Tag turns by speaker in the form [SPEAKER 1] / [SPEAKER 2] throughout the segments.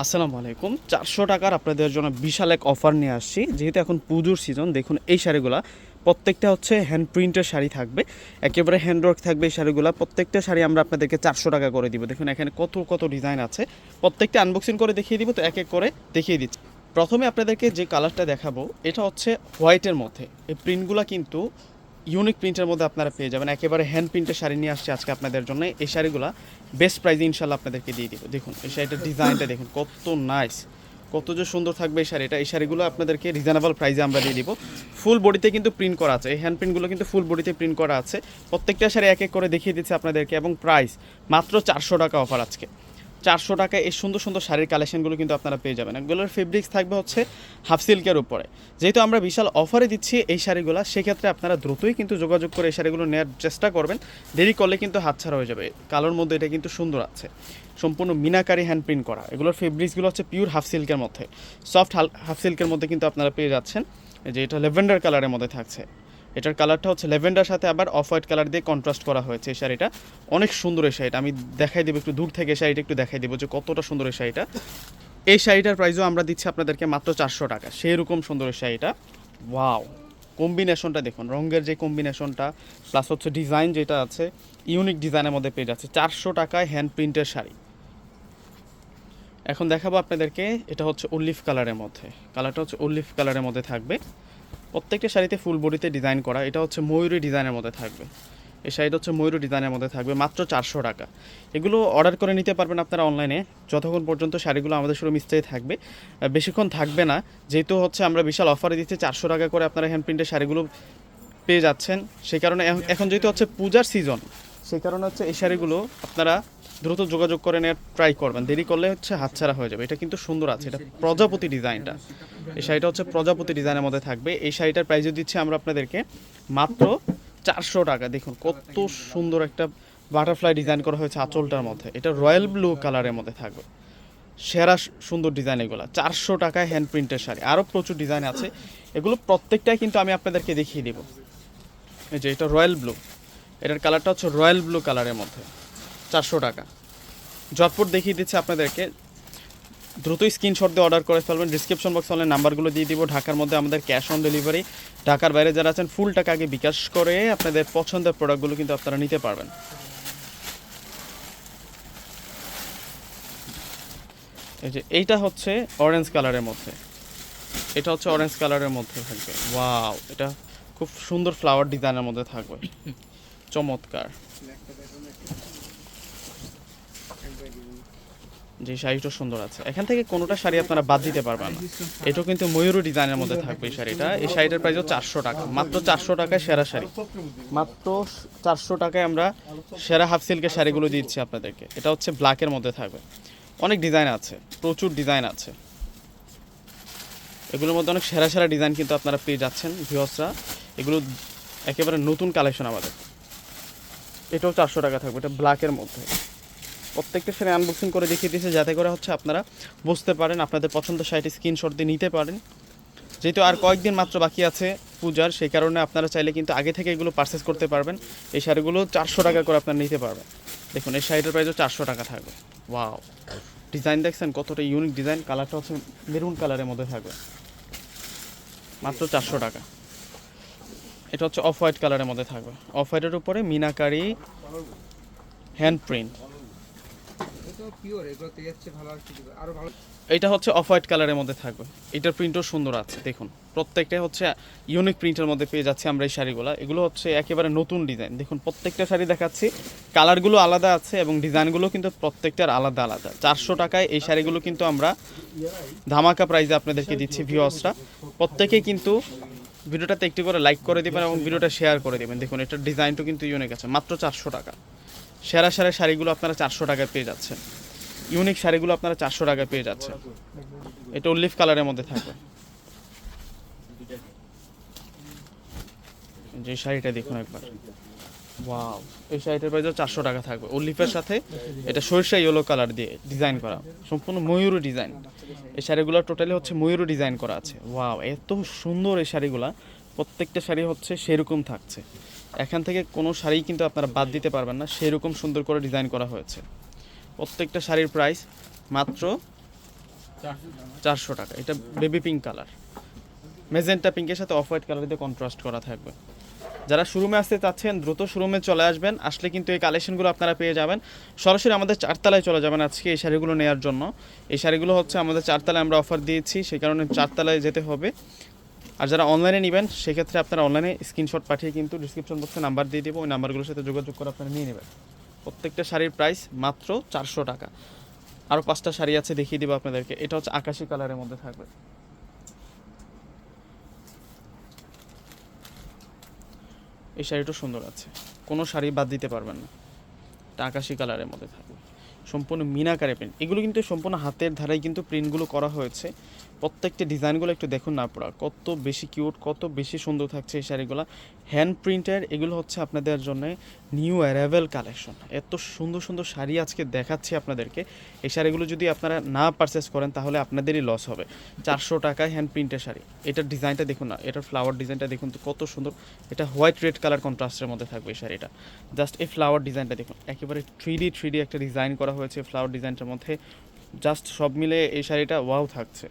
[SPEAKER 1] আসসালামু আলাইকুম। চারশো টাকার আপনাদের জন্য বিশাল এক অফার নিয়ে আসছি। যেহেতু এখন পুজোর সিজন দেখুন এই শাড়িগুলা প্রত্যেকটা হচ্ছে হ্যান্ড প্রিন্টের শাড়ি থাকবে। একেবারে হ্যান্ডওয়ার্ক থাকবে এই শাড়িগুলো। প্রত্যেকটা শাড়ি আমরা আপনাদেরকে চারশো টাকা করে দিব। দেখুন, এখানে কত কত ডিজাইন আছে। প্রত্যেকটা আনবক্সিং করে দেখিয়ে দিব। তো এক এক করে দেখিয়ে দিচ্ছি। প্রথমে আপনাদেরকে যে কালারটা দেখাবো, এটা হচ্ছে হোয়াইটের মধ্যে। এই প্রিন্টগুলো কিন্তু ইউনিক প্রিন্টের মধ্যে আপনারা পেয়ে যাবেন। একেবারে হ্যান্ড প্রিন্টের শাড়ি নিয়ে আসছে আজকে আপনাদের জন্য। এই শাড়িগুলো বেস্ট প্রাইজে ইনশাল্লাহ আপনাদেরকে দিয়ে দিব। দেখুন, এই শাড়িটার ডিজাইনটা দেখুন, কত নাইস কত যে সুন্দর থাকবে এই শাড়িটা। এই শাড়িগুলো আপনাদেরকে রিজনেবল প্রাইসে আমরা দিয়ে দিব। ফুল বডিতে কিন্তু প্রিন্ট করা আছে। এই হ্যান্ড প্রিন্টগুলো কিন্তু ফুল বডিতে প্রিন্ট করা আছে। প্রত্যেকটা শাড়ি এক এক করে দেখিয়ে দিচ্ছে আপনাদেরকে। এবং প্রাইস মাত্র চারশো টাকা অফার আজকে। চারশো টাকায় এই সুন্দর সুন্দর শাড়ির কালেকশনগুলো কিন্তু আপনারা পেয়ে যাবেন। এগুলোর ফেব্রিক্স থাকবে হচ্ছে হাফ সিল্কের উপরে। যেহেতু আমরা বিশাল অফারে দিচ্ছি এই শাড়িগুলো, সেক্ষেত্রে আপনারা দ্রুতই কিন্তু যোগাযোগ করে এই শাড়িগুলো নেওয়ার চেষ্টা করবেন। দেরি করলে কিন্তু হাতছাড়া হয়ে যাবে। কালোর মধ্যে এটা কিন্তু সুন্দর আছে। সম্পূর্ণ মিনাকারি হ্যান্ড প্রিন্ট করা। এগুলোর ফেব্রিক্সগুলো হচ্ছে পিওর হাফ সিল্কের মধ্যে। সফট হাফ সিল্কের মধ্যে কিন্তু আপনারা পেয়ে যাচ্ছেন। যে এটা লেভেন্ডার কালারের মধ্যে থাকছে। এটার কালারটা হচ্ছে লেভেন্ডার সাথে আবার অফ হোয়াইট কালার দিয়ে কন্ট্রাস্ট করা হয়েছে এই শাড়িটা। অনেক সুন্দর এই শাড়িটা। আমি দেখাই দেবো, একটু দূর থেকে শাড়িটা একটু দেখাই দেবো যে কতটা সুন্দর এই শাড়িটা। এই শাড়িটার প্রাইসও আমরা দিচ্ছি আপনাদেরকে মাত্র চারশো টাকা। সেরকম সুন্দর এই শাড়িটা। ওয়াও কম্বিনেশনটা দেখুন, রঙের যে কম্বিনেশনটা প্লাস হচ্ছে ডিজাইন যেটা আছে ইউনিক ডিজাইনের মধ্যে পেয়ে যাচ্ছে। চারশো টাকায় হ্যান্ড প্রিন্টের শাড়ি। এখন দেখাবো আপনাদেরকে, এটা হচ্ছে উল্লিফ কালারের মধ্যে। কালারটা হচ্ছে উল্লিফ কালারের মধ্যে থাকবে। প্রত্যেকটা শাড়িতে ফুল বডিতে ডিজাইন করা, এটা হচ্ছে ময়ূরী ডিজাইনের মধ্যে থাকবে। এই শাড়িটা হচ্ছে ময়ূরী ডিজাইনের মধ্যে থাকবে, মাত্র চারশো টাকা। এগুলো অর্ডার করে নিতে পারবেন আপনারা অনলাইনে যতক্ষণ পর্যন্ত শাড়িগুলো আমাদের শুরু মিস্ত্রি থাকবে। বেশিক্ষণ থাকবে না, যেহেতু হচ্ছে আমরা বিশাল অফারে দিচ্ছি, চারশো টাকা করে আপনারা হ্যান্ড প্রিন্টের শাড়িগুলো পেয়ে যাচ্ছেন। সেই কারণে এখন যেহেতু হচ্ছে পূজার সিজন সেই কারণে হচ্ছে এই শাড়িগুলো আপনারা দ্রুত যোগাযোগ করে নেওয়ার ট্রাই করবেন। দেরি করলে হচ্ছে হাতছাড়া হয়ে যাবে। এটা কিন্তু সুন্দর আছে। এটা প্রজাপতি ডিজাইনটা। এই শাড়িটা হচ্ছে প্রজাপতি ডিজাইনের মধ্যে থাকবে। এই শাড়িটার প্রাইসও দিচ্ছি আমরা আপনাদেরকে মাত্র চারশো টাকা। দেখুন, কত সুন্দর একটা বাটারফ্লাই ডিজাইন করা হয়েছে আঁচলটার মধ্যে। এটা রয়্যাল ব্লু কালারের মধ্যে থাকবে। সেরা সুন্দর ডিজাইন এগুলো। চারশো টাকায় হ্যান্ড প্রিন্টের শাড়ি। আরও প্রচুর ডিজাইন আছে। এগুলো প্রত্যেকটাই কিন্তু আমি আপনাদেরকে দেখিয়ে দেবো। এই যে, এটা রয়্যাল ব্লু এটার কালারটা হচ্ছে রয়্যাল ব্লু কালারের মধ্যে। চারশো টাকা। জটপট দেখিয়ে দিচ্ছে আপনাদেরকে। দ্রুতই স্ক্রিনশট দিয়ে অর্ডার করে ফেলবেন। ডিসক্রিপশন বক্স অনলাইন নাম্বারগুলো দিয়ে দিব। ঢাকার মধ্যে আমাদের ক্যাশ অন ডেলিভারি ঢাকার বাইরে যারা আছেন ফুল টাকা আগে বিকাশ করে আপনাদের পছন্দের প্রোডাক্টগুলো কিন্তু আপনারা নিতে পারবেন। এই যে এইটা হচ্ছে অরেঞ্জ কালারের মধ্যে। এটা হচ্ছে অরেঞ্জ কালারের মধ্যে থাকবে। ওয়াও এটা খুব সুন্দর ফ্লাওয়ার ডিজাইনের মধ্যে থাকবে। চমৎকার। যে শাড়িটা সুন্দর আছে। এখান থেকে কোনোটা শাড়ি আপনারা বাদ দিতে পারবেন না। এটাও কিন্তু ময়ূর ডিজাইনের মধ্যে থাকবে এই শাড়িটা। এই শাড়িটার প্রাইসও চারশো টাকা। মাত্র চারশো টাকায় সেরা শাড়ি। মাত্র চারশো টাকায় আমরা সেরা হাফ সিল্কের শাড়িগুলো দিচ্ছি আপনাদেরকে। এটা হচ্ছে ব্ল্যাকের মধ্যে থাকবে। অনেক ডিজাইন আছে। প্রচুর ডিজাইন আছে। এগুলোর মধ্যে অনেক সেরা সেরা ডিজাইন কিন্তু আপনারা পেয়ে যাচ্ছেন ভিওসরা এগুলো একেবারে নতুন কালেকশন আমাদের। এটাও চারশো টাকা থাকবে, এটা ব্ল্যাকের মধ্যে। প্রত্যেকটা শাড়ি আনবক্সিং করে দেখিয়ে দিয়েছে, যাতে করে হচ্ছে আপনারা বুঝতে পারেন, আপনাদের পছন্দের শাড়িটি স্ক্রিনশট দিয়ে নিতে পারেন। যেহেতু আর কয়েকদিন মাত্র বাকি আছে পূজার, সেই কারণে আপনারা চাইলে কিন্তু আগে থেকে এগুলো পারচেস করতে পারবেন। এই শাড়িগুলো চারশো টাকা করে আপনারা নিতে পারবেন। দেখুন, এই শাড়িটার প্রাইসও চারশো টাকা থাকবে। ওয়াও ডিজাইন দেখছেন, কতটা ইউনিক ডিজাইন কালারটা হচ্ছে মেরুন কালারের মধ্যে থাকবে। মাত্র চারশো টাকা। এটা হচ্ছে অফ হোয়াইট কালারের মধ্যে থাকবে। অফ হোয়াইটের উপরে মিনাকারি হ্যান্ড প্রিন্ট
[SPEAKER 2] এটা
[SPEAKER 1] হচ্ছে অফ হোয়াইট কালারের মধ্যে থাকবে। এটার প্রিন্টও সুন্দর আছে দেখুন। প্রত্যেকটা হচ্ছে ইউনিক প্রিন্টের মধ্যে পেয়ে যাচ্ছি আমরা এই শাড়িগুলো। এগুলো হচ্ছে একেবারে নতুন ডিজাইন দেখুন প্রত্যেকটা শাড়ি দেখাচ্ছি। কালারগুলো আলাদা আছে এবং ডিজাইনগুলো কিন্তু প্রত্যেকটার আলাদা আলাদা। চারশো টাকায় এই শাড়িগুলো কিন্তু আমরা ধামাকা প্রাইজে আপনাদেরকে দিচ্ছি ভিওসরা প্রত্যেকে কিন্তু ভিডিওটাতে একটি করে লাইক করে দেবেন এবং ভিডিওটা শেয়ার করে দেবেন। দেখুন এটার ডিজাইনটা কিন্তু ইউনিক আছে, মাত্র চারশো টাকা। সেরা সেরা শাড়িগুলো আপনারা চারশো টাকায় পেয়ে যাচ্ছেন। ইউনিক শাড়িগুলো আপনারা চারশো টাকায় পেয়ে যাচ্ছেন। এটা উল্লিফ কালারের মধ্যে থাকবে। যে শাড়িটা দেখুন একবার। ওয়াও এই শাড়িটার প্রাইস চারশো টাকা থাকবে। উল্লিফের সাথে এটা সরিষা ইয়েলো কালার দিয়ে ডিজাইন করা। সম্পূর্ণ ময়ূর ডিজাইন এই শাড়িগুলো টোটালি হচ্ছে ময়ূর ডিজাইন করা আছে। ওয়াও এত সুন্দর এই শাড়িগুলা। প্রত্যেকটা শাড়ি হচ্ছে সেরকম থাকছে। এখান থেকে কোনো শাড়ি কিন্তু আপনারা বাদ দিতে পারবেন না। সেরকম সুন্দর করে ডিজাইন করা হয়েছে। প্রত্যেকটা শাড়ির প্রাইস মাত্র চারশো টাকা। এটা বেবি পিঙ্ক কালার মেজেন্টা পিঙ্কের সাথে অফ হোয়াইট কালার দিয়ে কন্ট্রাস্ট করা থাকবে। যারা শোরুমে আসতে চাচ্ছেন, দ্রুত শোরুমে চলে আসবেন। আসলে কিন্তু এই কালেকশনগুলো আপনারা পেয়ে যাবেন। সরাসরি আমাদের চারতলায় চলে যাবেন আজকে এই শাড়িগুলো নেওয়ার জন্য। এই শাড়িগুলো হচ্ছে আমাদের চারতলায় আমরা অফার দিয়েছি, সেই কারণে চারতলায় যেতে হবে। আর যারা অনলাইনে নেবেন, সেক্ষেত্রে আপনারা অনলাইনে স্ক্রিনশট পাঠিয়ে কিন্তু ডিসক্রিপশন বক্সে নাম্বার দিয়ে দেবো। ওই নাম্বারগুলোর সাথে যোগাযোগ করে আপনারা নিয়ে নেবেন। প্রত্যেকটা শাড়ির প্রাইস মাত্র চারশো টাকা। আরও পাঁচটা শাড়ি আছে দেখিয়ে দেবো আপনাদেরকে। এটা হচ্ছে আকাশি কালারের মধ্যে থাকবে। এই শাড়িটা সুন্দর আছে। কোনো শাড়ি বাদ দিতে পারবেন না। এটা আকাশি কালারের মধ্যে থাকবে। সম্পূর্ণ মিনাকারে প্রিন্ট এগুলো কিন্তু সম্পূর্ণ হাতের ধারায় কিন্তু প্রিন্টগুলো করা হয়েছে। প্রত্যেকটা ডিজাইনগুলো একটু দেখুন না আপনারা কত বেশি কিউট কত বেশি সুন্দর থাকছে এই শাড়িগুলো। হ্যান্ড প্রিন্টের এগুলো হচ্ছে আপনাদের জন্য নিউ অ্যারাইভেল কালেকশন এত সুন্দর সুন্দর শাড়ি আজকে দেখাচ্ছি আপনাদেরকে। এই শাড়িগুলো যদি আপনারা না পারচেস করেন, তাহলে আপনাদেরই লস হবে। চারশো টাকায় হ্যান্ড প্রিন্টের শাড়ি। এটার ডিজাইনটা দেখুন না, এটার ফ্লাওয়ার ডিজাইনটা দেখুন তো কত সুন্দর। এটা হোয়াইট রেড কালার কন্ট্রাস্টের মধ্যে থাকবে এই শাড়িটা। জাস্ট এই ফ্লাওয়ার ডিজাইনটা দেখুন। একেবারে থ্রি ডি থ্রি ডি একটা ডিজাইন করা হয়েছে ফ্লাওয়ার ডিজাইনটার মধ্যে। জাস্ট সব মিলে এই শাড়িটা ওয়াও থাকছে।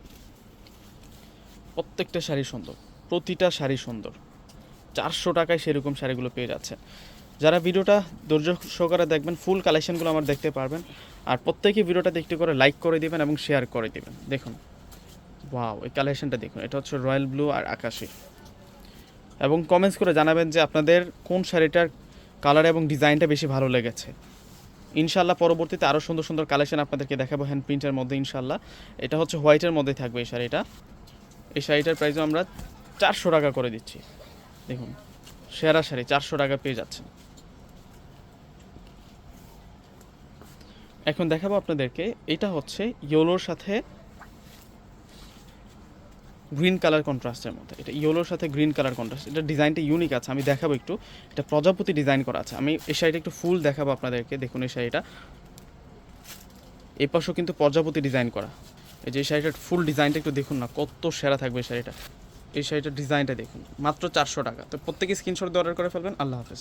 [SPEAKER 1] প্রত্যেকটা শাড়ি সুন্দর, প্রতিটা শাড়ি সুন্দর। চারশো টাকায় সেরকম শাড়িগুলো পেয়ে যাচ্ছে। যারা ভিডিওটা ধৈর্য সহকারে দেখবেন ফুল কালেকশনগুলো আমার দেখতে পারবেন। আর প্রত্যেকে ভিডিওটা দেখতে করে লাইক করে দিবেন এবং শেয়ার করে দিবেন। দেখুন ওয়াও এই কালেকশনটা দেখুন। এটা হচ্ছে রয়্যাল ব্লু আর আকাশি এবং কমেন্টস করে জানাবেন যে আপনাদের কোন শাড়িটার কালার এবং ডিজাইনটা বেশি ভালো লেগেছে। ইনশাল্লাহ পরবর্তীতে আরও সুন্দর সুন্দর কালেকশন আপনাদেরকে দেখাবো হ্যান্ড প্রিন্টের মধ্যে ইনশাল্লাহ এটা হচ্ছে হোয়াইটের মধ্যে থাকবে এই শাড়িটা। এই শাড়িটার প্রাইসও আমরা চারশো টাকা করে দিচ্ছি। দেখুন, সেরা শাড়ি, চারশো টাকা পেয়ে যাচ্ছেন। এখন দেখাবো আপনাদেরকে, এটা হচ্ছে ইয়োলোর সাথে গ্রিন কালার কন্ট্রাস্টের মধ্যে। এটা ইয়োলোর সাথে গ্রিন কালার কন্ট্রাস্ট এটা ডিজাইনটা ইউনিক আছে, আমি দেখাবো একটু। এটা প্রজাপতি ডিজাইন করা আছে। আমি এই শাড়িটা একটু ফুল দেখাবো আপনাদেরকে, দেখুন এই শাড়িটা। এই পাশেও কিন্তু প্রজাপতি ডিজাইন করা। এই যে শাড়িটার ফুল ডিজাইনটা একটু দেখুন না, কত সেরা থাকবে এই শাড়িটা। এই শাড়িটার ডিজাইনটা দেখুন, মাত্র চারশো টাকা। তো প্রত্যেকে স্ক্রিনশট দিয়ে অর্ডার করে ফেলবেন, আল্লাহ হাফেজ।